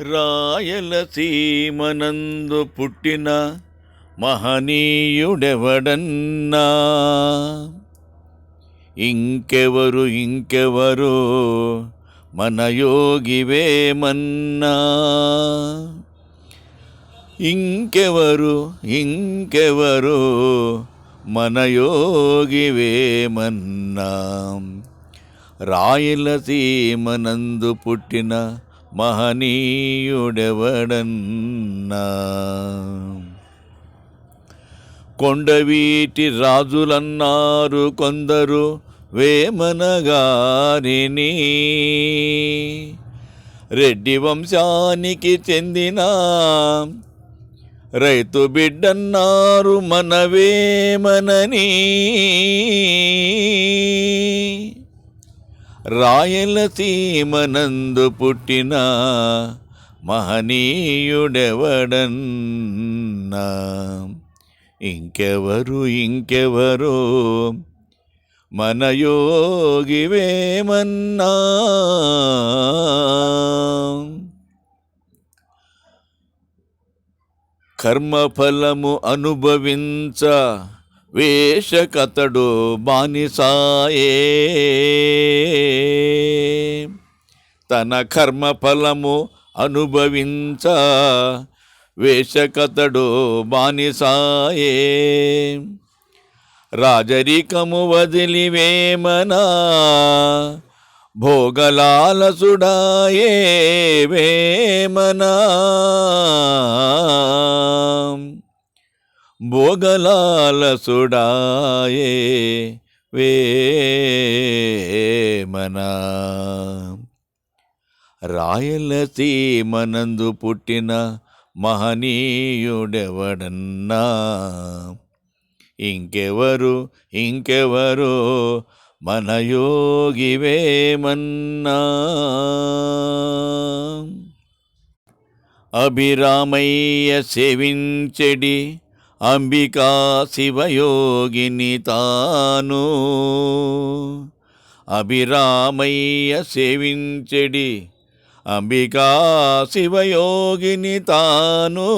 రాయలసీమనందు పుట్టిన మహనీయుడెవడన్నా? ఇంకెవరు ఇంకెవరు మన యోగివేమన్నా? ఇంకెవరు ఇంకెవరు మన యోగివేమన్నా? రాయలసీమనందు పుట్టిన మహనీయుడెవడన్నా? కొండవీటి రాజులన్నారు కొందరు వేమనగారిని. రెడ్డి వంశానికి చెందిన రైతు బిడ్డన్నారు మనవేమనని. రాయలసీమనందు పుట్టిన మహనీయుడెవడన్నా? ఇంకెవరు ఇంకెవరు? మన యోగివేమన్నా కర్మఫలము అనుభవించ వేషకతడు బానిసాయే. తన కర్మఫలము అనుభవించ వేషకతడు బానిసాయే. రాజరికము వదిలివేమనా భోగలాలసుడాయే వేమనా. భోగలాలసుడాయే వేమనా రాయలసీమనందు పుట్టిన మహనీయుడెవడన్నా? ఇంకెవరు ఇంకెవరు మన యోగివేమన్నా అభిరామయ్య సేవించెడి అంబికా శివయోగిని తాను. అభిరామయ్య సేవించెడి అంబికా శివయోగిని తాను.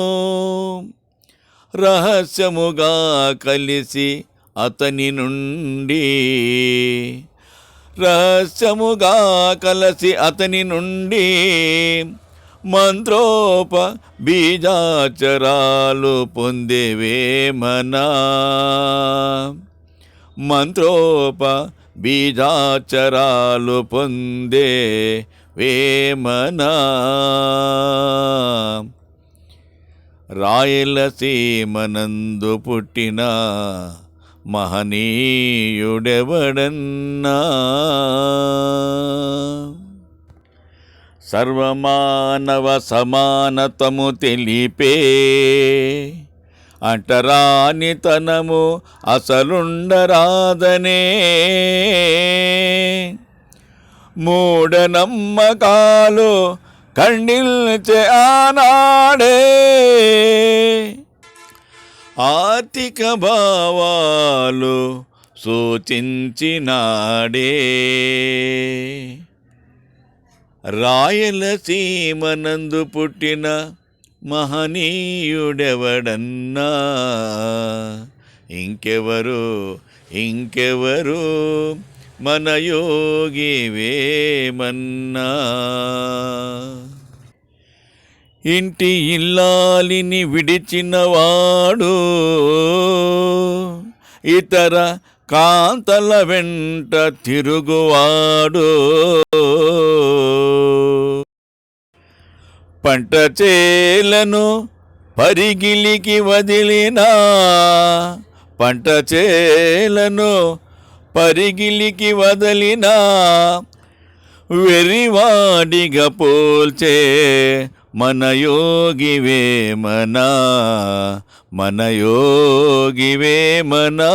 రహస్యముగా కలిసి అతని నుండి రహస్యముగా కలిసి అతని నుండి మంత్రోప బీజాచరాలు పొందేవేమనా మంత్రోప బీజాచరాలు పొందే వేమనా రాయలసీమనందు పుట్టిన మహనీయుడెవడన్నా? సర్వమానవ సమానతము తెలిపే అంటరానితనము అసలుండరాదనే. మూఢనమ్మకాలు ఖండిల్చే ఆనాడే. ఆర్థిక భావాలు సూచించినాడే. రాయలసీమనందు పుట్టిన మహనీయుడెవడన్నా? ఇంకెవరు ఇంకెవరు మన యోగి వేమన్నా? ఇంటి ఇల్లాలిని విడిచినవాడు ఇతర కాంతల వెంట తిరుగువాడు. పంట చేలను పరిగిలికి వదిలినా పంట చేలను పరిగిలికి వదిలినా వెరివాడిగా పోల్చే మన యోగివేమనా మన యోగివేమనా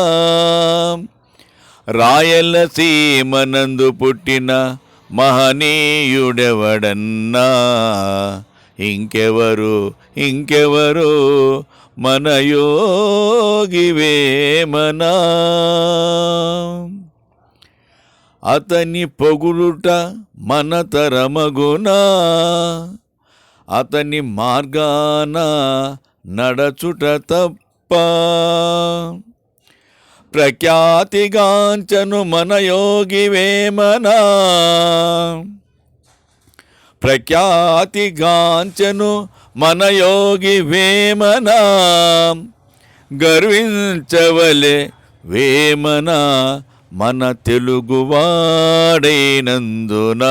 రాయలసీమనందు పుట్టిన మహనీయుడెవడన్నా ఇంకెవరు ఇంకెవరు మన యోగివేమనా అతని పొగులుట మన తరమగునా. అతని మార్గాన నడచుట తప్ప. ప్రఖ్యాతిగాంచను మన యోగి వేమనా ప్రఖ్యాతిగాంచను మన యోగి వేమన గర్వించవలే వేమన మన తెలుగువాడైనందున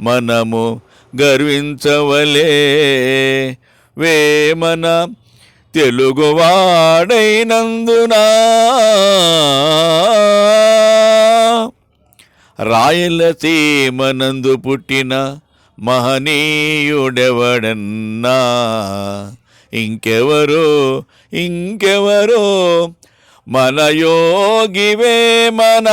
మనము గర్వించవలే వేమన తెలుగువాడైనందునా రాయలసీమనందు పుట్టిన మహనీయుడెవడన్నా? ఇంకెవరో ఇంకెవరో? మన యోగివే మన